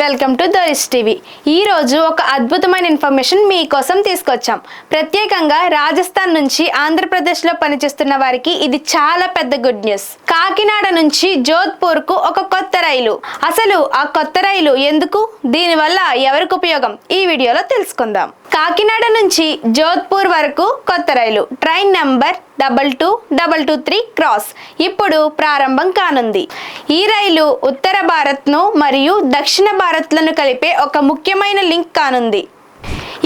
Welcome to దరిష్ TV. ఈ రోజు ఒక అద్భుతమైన ఇన్ఫర్మేషన్ మీకోసం తీసుకొచ్చాం. ప్రత్యేకంగా రాజస్థాన్ నుంచి ఆంధ్రప్రదేశ్లో పనిచేస్తున్న వారికి ఇది చాలా పెద్ద గుడ్ న్యూస్ కాకినాడ నుంచి జోధ్పూర్కు ఒక కొత్త రైలు. అసలు ఆ కొత్త రైలు ఎందుకు? దీనివల్ల ఎవరికి ఉపయోగం? ఈ వీడియోలో తెలుసుకుందాం. కాకినాడ నుంచి జోధ్పూర్ వరకు కొత్త రైలు. Train number double two double two three cross. ఇప్పుడు ప్రారంభం కానుంది. ఈ రైలు ఉత్తర భారత్ను మరియు దక్షిణ భారత్లను కలిపే ఒక ముఖ్యమైన లింక్ కానుంది.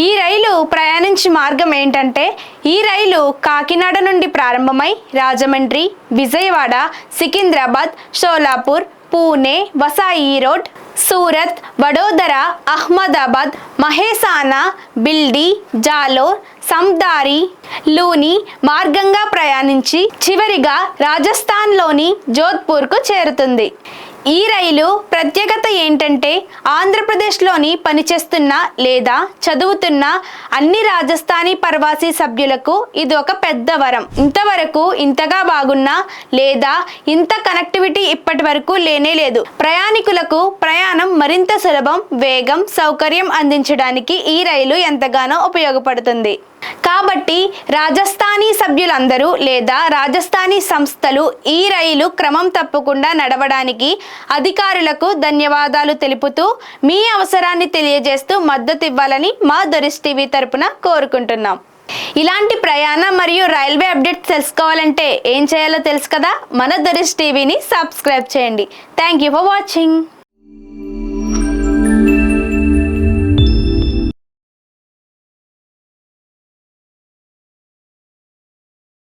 ఈ రైలు ప్రయాణించే మార్గం ఏంటంటే ఈ రైలు కాకినాడ నుండి ప్రారంభమై రాజమండ్రి విజయవాడ సికింద్రాబాద్ షోలాపూర్ పూణే వసాయి రోడ్ సూరత్ వడోదర అహ్మదాబాద్ మహేసానా బిల్డి జాలోర్ సందారి లూని మార్గంగా ప్రయాణించి చివరిగా రాజస్థాన్లోని జోధ్పూర్కు చేరుతుంది. ఈ రైలు ప్రత్యేకత ఏంటంటే ఆంధ్రప్రదేశ్లోని పనిచేస్తున్న లేదా చదువుతున్న అన్ని రాజస్థానీ ప్రవాసీ సభ్యులకు ఇది ఒక పెద్ద వరం. ఇంతవరకు ఇంతగా బాగున్నా లేదా ఇంత కనెక్టివిటీ ఇప్పటి వరకు లేనే లేదు. ప్రయాణికులకు ప్రయాణం మరింత సులభం వేగం సౌకర్యం అందించడానికి ఈ రైలు ఎంతగానో ఉపయోగపడుతుంది. కాబట్టి రాజస్థానీ సభ్యులందరూ లేదా రాజస్థానీ సంస్థలు ఈ రైలు క్రమం తప్పకుండా నడవడానికి అధికారులకు ధన్యవాదాలు తెలుపుతూ మీ అవసరాన్ని తెలియజేస్తూ మద్దతు ఇవ్వాలని మా దొరిస్ టీవీ తరపున కోరుకుంటున్నాం. ఇలాంటి ప్రయాణ మరియు రైల్వే అప్డేట్స్ తెలుసుకోవాలంటే ఏం చేయాలో తెలుసు కదా? మన దొరిస్ టీవీని సబ్స్క్రైబ్ చేయండి. Thank you for watching.